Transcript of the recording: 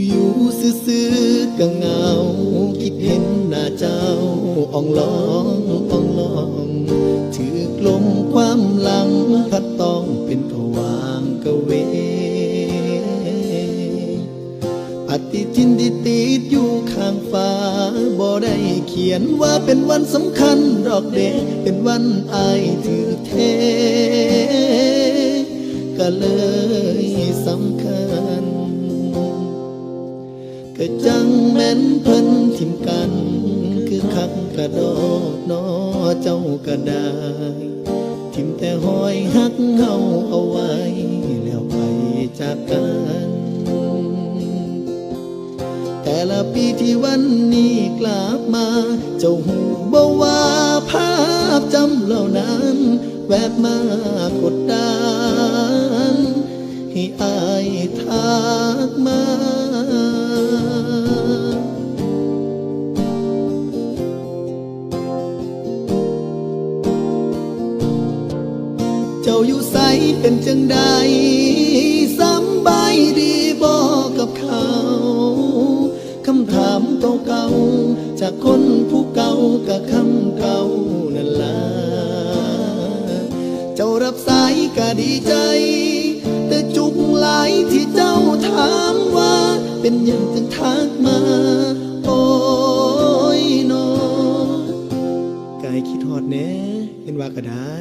อยู่ซื่อๆก็เหงา คิดเห็นหน้าเจ้าอ่องลองอ่องลองถือกลมความหลังพัดต้องเป็นผวางกะเวปฏิทินที่ติดอยู่ข้างฟ้าบ่ได้เขียนว่าเป็นวันสำคัญดอกเดเป็นวันอายถือเทก็เลยสำ ก็จังแม่นเพิ่นทิมกัน คือคักกระดอกนอเจ้าก็ได้ทิมแต่หอยหักเฮาเอาไว้ แล้วไปจากกัน แต่ละปีที่วันนี้กลับมา เจ้าหูบ่ว่าภาพจำเหล่านั้น แวบมากดดัน เจ้าอยู่ใสเป็นจังใดสำบายดีบอกกับเขา คำถามเก่าๆจากคนผู้เก่ากับคำเก่านั่นล่ะเจ้ารับสายก็ดีใจ แต่จุกหลายที่เจ้าถามว่า เป็นยังจึงทักมา โอ้ยนอกายคิดฮอดแน่เห็นว่าก็ได้